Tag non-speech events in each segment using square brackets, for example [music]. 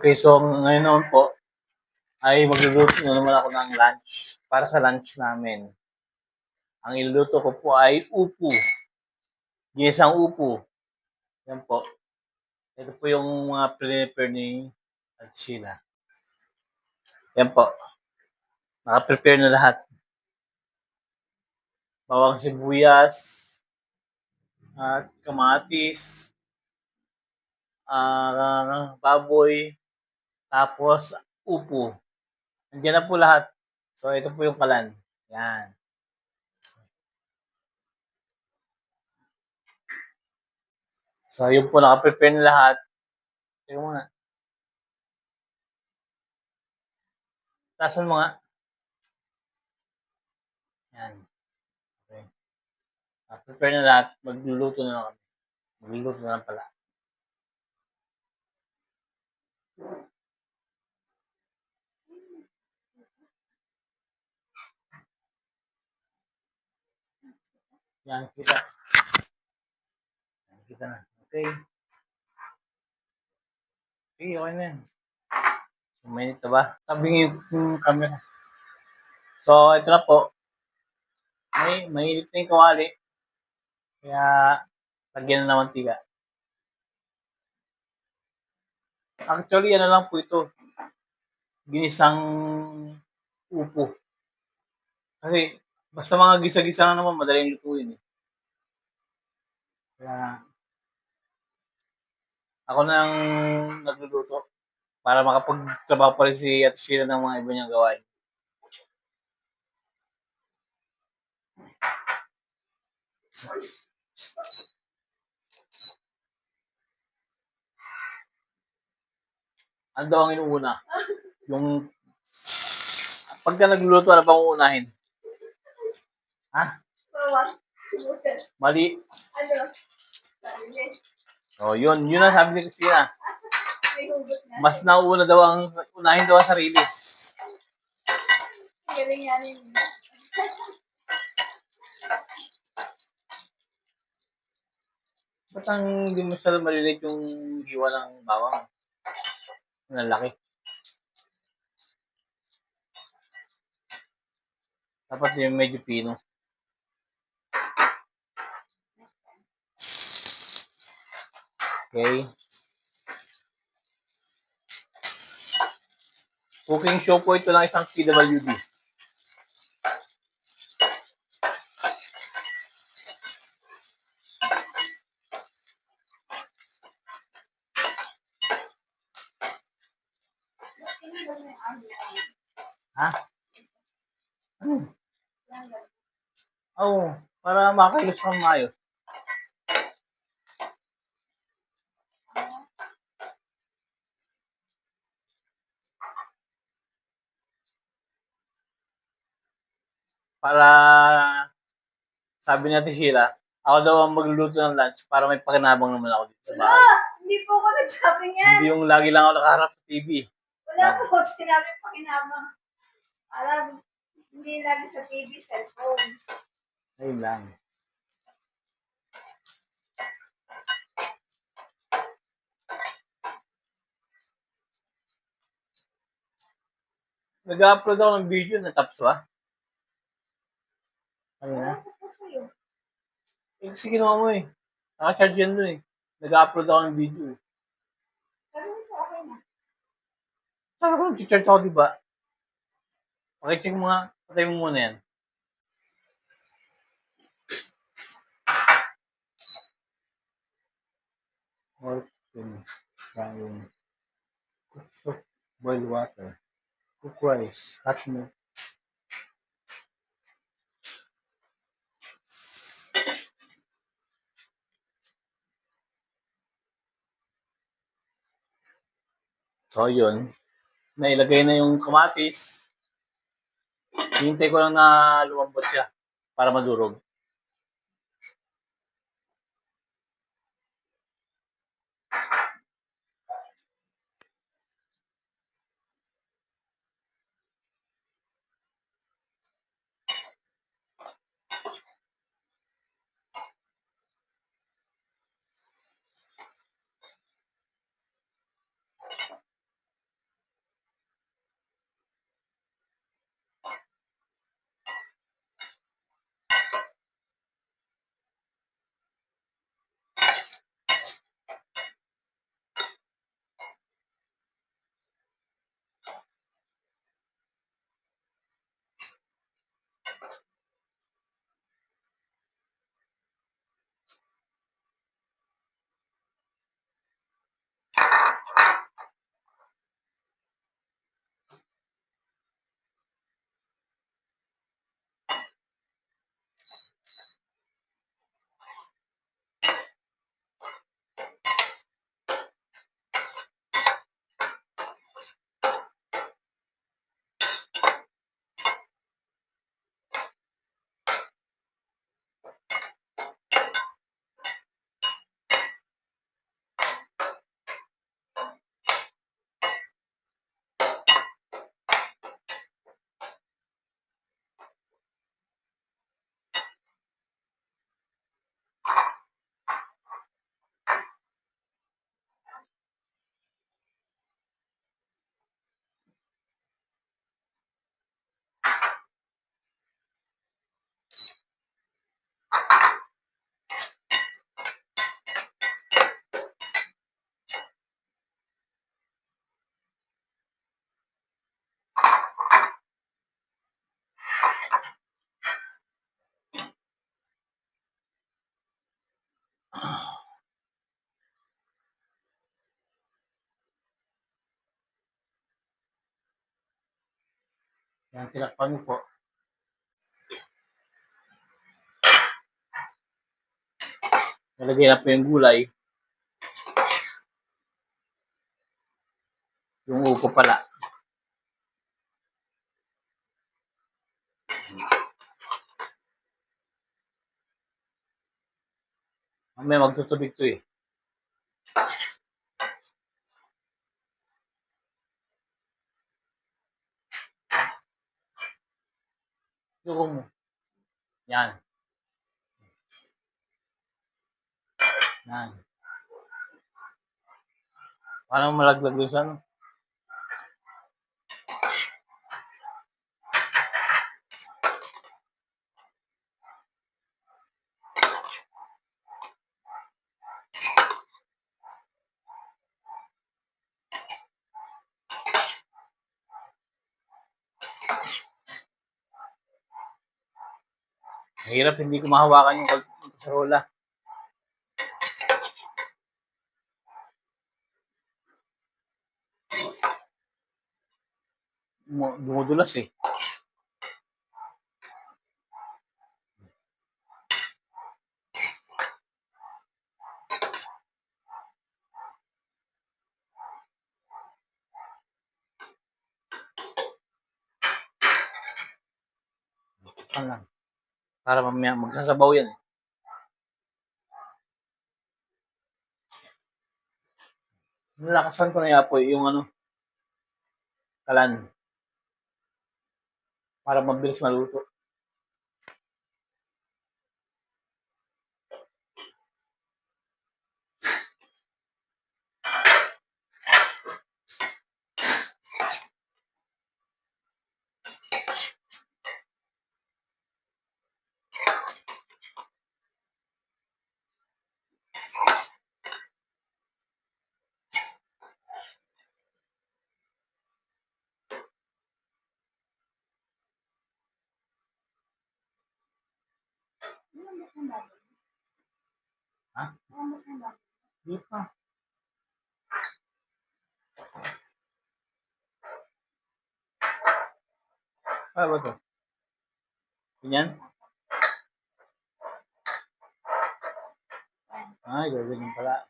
Okay, so ngayon naman po ay magluluto na naman ako ng lunch para sa lunch namin. Ang iluluto ko po ay upo. Ginisang upo. Yan po. Ito po yung mga prepare ni at Sheila. Yan po. Naka-prepare na lahat. Bawang sibuyas, at kamatis, ah baboy, tapos upo. Nandiyan na po lahat. So, ito po yung kalan. Yan. So, yun po, naka-prepare na lahat. Mo nga. Tasan mo nga. Yan. Okay. Naka-prepare na lahat. Magluluto na lang kami. Magluluto na lang pala. Yan, kita. Yan, kita na. Okay. Okay, okay na yan. Minute na ba? Sabi yung camera. So, ito na po. May, mainit na yung kawali. Kaya, lagyan na ng mantika. Actually, ano lang po ito. Ginisang upo. Kasi, basta mga gisa-gisa na naman, madaling lutuin eh. Kaya, ako nang nagluluto para makapagtrabaho pa rin si Ate Sheila ng mga iba niyang gawain. Ano daw ang inuuna? Yung pagka nagluluto, ano bang uunahin? Ha? Mali. Ano? Oh, yun. Yun ang sabi ni Christina. Mas nauuna daw ang unahin daw ang sarili. Galing yan yun. Ba't ang hindi mo sa maliliit yung hiwa ng bawang? Ang laki. Dapat yung medyo pino. Okay. Cooking show po ito lang isang PWD. Ha? Oo. Oh, para makailos kang maayos. Para sabi natin Sheila, ako daw ang magluluto ng lunch para may pakinabang naman ako dito sa Wala! bahay. Hindi po ako nagsabi niyan. Hindi yung lagi lang ako nakaharap sa TV. Wala po. [laughs] Sinabi pakinabang. Alam, hindi lagi sa TV, cellphone. Ayun lang. Nag-upload ako ng video na tapos ba? Ano na? Ano? Eh, kasi ginawa mo eh. Naka-charge yan doon eh. Nag-upload ako ng video eh. Sabi okay ko, nag-charge ako diba? Pakicheck mo nga. Patay mo muna yan. Or, yun, frying. Cook soup, boil water. Cook rice, hot milk. So, yun. Nailagay na yung kamatis. Hintay ko lang na lumambot siya para madurog. Yan, tinakpan ko po. Nalagay na po yung gulay. Yung upo pala. Mamaya magtutubig to eh. Yung yan. Yan. Parang malaglag doon sa ano. Mahirap hindi ko mahawakan yung kasarola. Dumu- Dumudulas eh. Ano lang. Para mamaya magsasabaw yan eh. Nalakasan ko na yapoy yung ano, kalan. Para mabilis maluto. Ha? Di pa. Ano ba to? Ganyan? Ay, gagawin pala.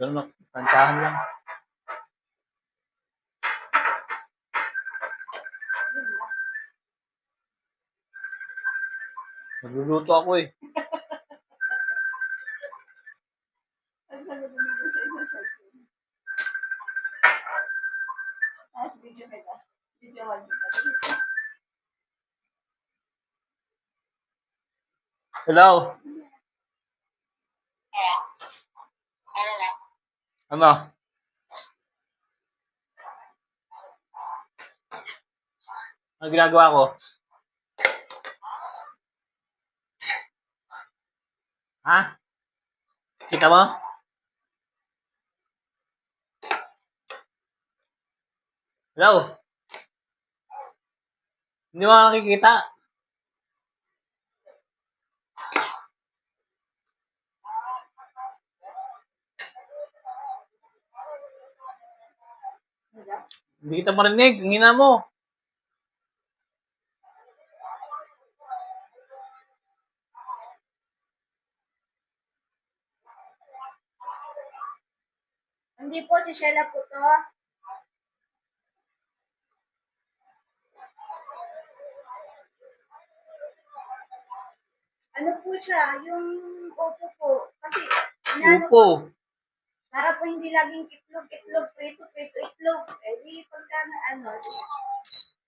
Ganun na, tantahan lang. Nagluluto ako eh. [laughs] Tapos video kita. Video one kita. Hello? Ano? Ano ginagawa ko? Ha? Kita mo? Hello? Hindi mo nakikita. Hindi kita marinig. Ang hina mo. Hindi po si Sheila po to. Ano po siya, yung upo po. Kasi, inaano po, Upo. para po hindi laging itlog, itlog, prito, prito, itlog. Eh, di pagka na, ano,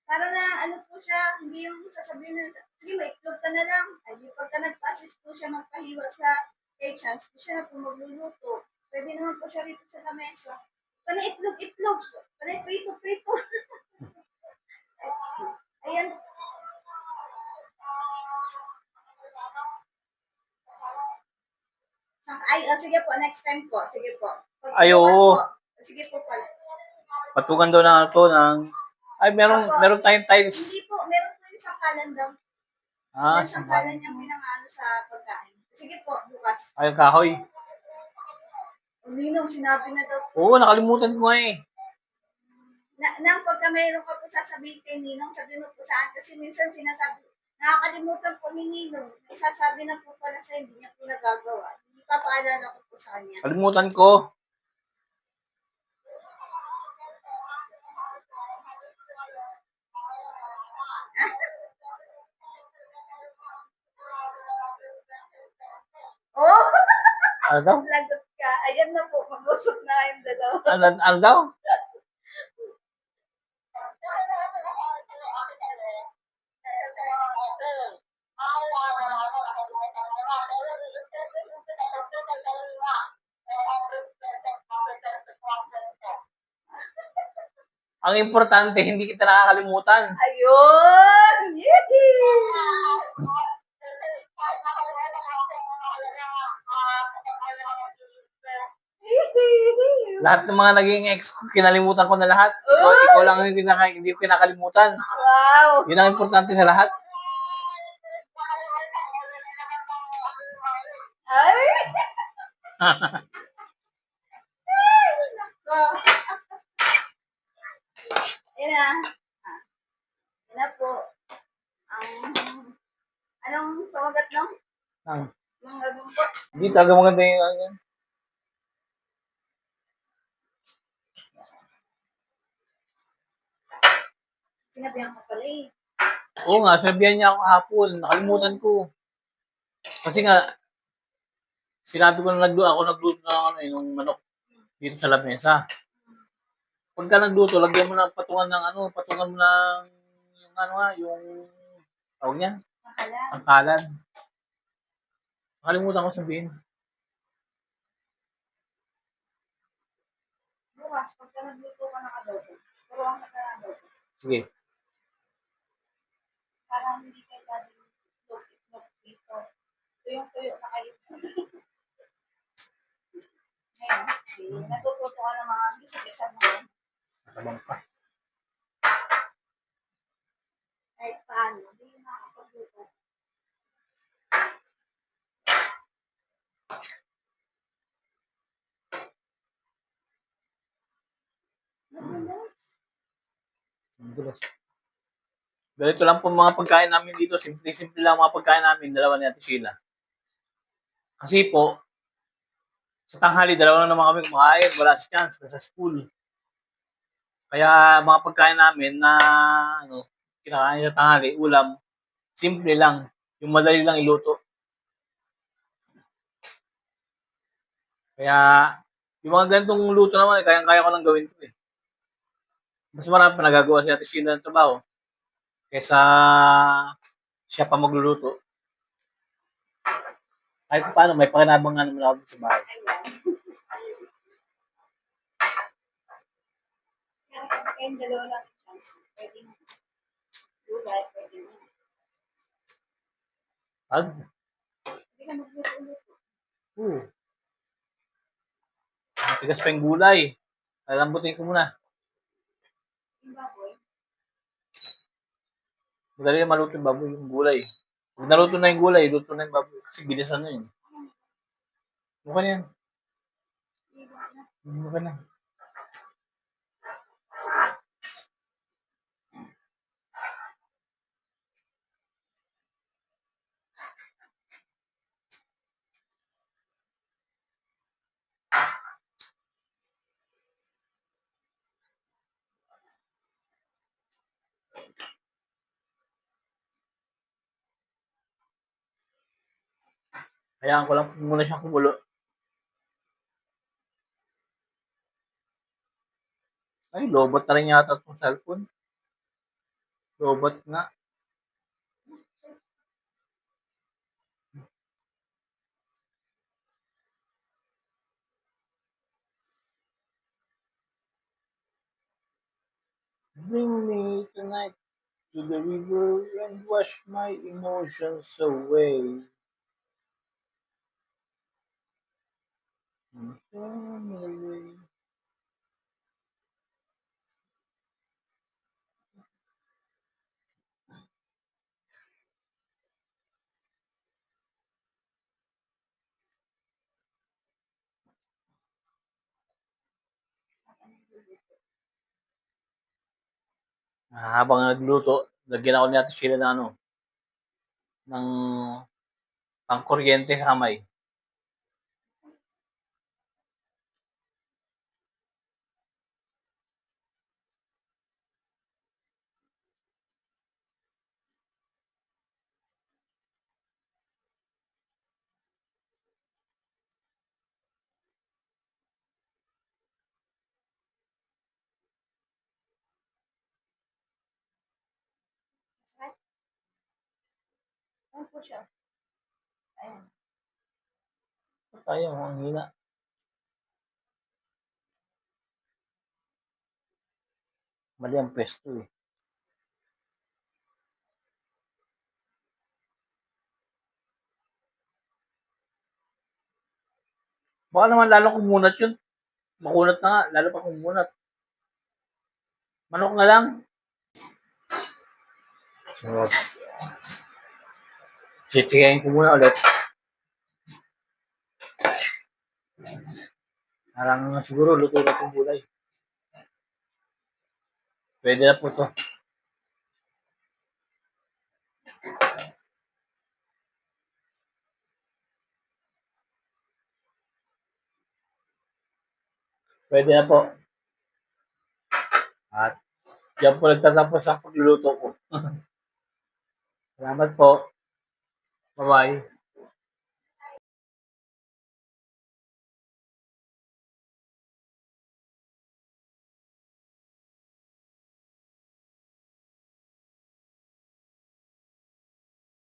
para na, ano po siya, hindi yung sasabihin na, sige, may itlog ka na lang. Ay, di pagka nag-passes po siya magpahiwa sa kay chance, di siya na po magluluto. Pwede naman po siya rito sa lamesa. Panay itlog, itlog. Panay prito, prito. [laughs] Ayan. Ay, oh, sige po, next time po. Sige po. Pag Ay, oo. po. Sige po pala. Patukan daw na ito ng... Ay, meron, Opo. meron tayong tiles. Hindi po, meron po yung sangkalan daw. Ah, yung sangkalan niya pinangano sa pagkain. Sige po, bukas. Ay, kahoy. Ninong, sinabi na daw. Oo, nakalimutan ko nga eh. Na, nang pagka mayroon ka po sasabihin kay Ninong, sabi mo po saan. Kasi minsan sinasabi, nakakalimutan po ni Ninong. May sasabi na po pala sa hindi niya po nagagawa. Hindi pa paalala ko po sa kanya. Kalimutan ko. [laughs] Oh! Ano daw? Ayan na po, mag-usap na kayong dalawa. Ano, ano daw? Ang importante, hindi kita nakakalimutan. Ayun! Yee! Lahat ng mga naging ex ko, kinalimutan ko na lahat. Ikaw, ikaw lang yung kinaka, hindi ko kinakalimutan. Wow! Yun ang importante sa lahat. Ay! Nako. Ayan na. Ah. Ayan na po. Ang... anong pamagat no? Ang, Mga gumpot. hindi talaga maganda yung ano. Sinabihan ko pala eh. Oo nga, sabihan niya ako hapon. Nakalimutan ko. Kasi nga, sinabi ko na nagluto, ako nagluto ng ano, eh, manok dito sa lamesa. Pagka nagluto, lagyan mo ng patungan ng ano, patungan mo ng yung ano nga, yung tawag niyan, Makala. angkalan. Nakalimutan ko sabihin. Bukas, pagka nagluto ka ng adobo, turuan ka ng adobo. Sige. Para hindi kayo laging itlog-itlog dito. Tuyong-tuyo na kayo. Ngayon, natututo ka ng mga gisa-gisa mo. Nakabang pa. Kahit paano, hindi nakakapagluto. Madalas. Madulas. Ganito lang po mga pagkain namin dito. Simple-simple lang mga pagkain namin. Dalawa ni Ate Sheila. Kasi po, sa tanghali, dalawa na naman kami kumakain. Wala si Chance. Nasa school. Kaya mga pagkain namin na ano, kinakain sa tanghali, ulam, simple lang. Yung madali lang iluto. Kaya, yung mga ganitong luto naman, kayang-kaya ko lang gawin ko eh. Mas marami pa nagagawa si Ate Sheila ng trabaho kaysa siya pa magluluto. Kahit paano, may pakinabang nga naman ako sa bahay. Kayong dalawa lang isang, pwede mo. Gulay, pwede mo. Pag, Hindi ka magluto-luto. oo. Matigas pa yung gulay. Lalambutin ko muna. Yung baboy, Madali na maluto yung baboy, yung gulay. Pag naluto na yung gulay, luto na yung baboy. Kasi bilisan na yun. Mukha na yan. iba na. Mukha na. Hayaan ko lang muna siyang kumulo. Ay, lobot na rin yata itong cellphone. Lobot nga. Bring me tonight to the river and wash my emotions away. Away. magluluto. Ah, habang nagluto, lagyan ako ni Ate Sheila ng ano, ng pangkuryente sa kamay. Po siya? Ayan. Tayo, ang hina. Mali ang pwesto eh. Baka naman lalo kumunat yun. Makunat na nga, lalo pa kumunat. Manok na lang. So, Chichikayin ko muna ulit. Parang siguro luto na itong gulay. Pwede na po to. Pwede na po. At yan po nagtatapos ang pagluluto ko. [laughs] Salamat po. 拜拜。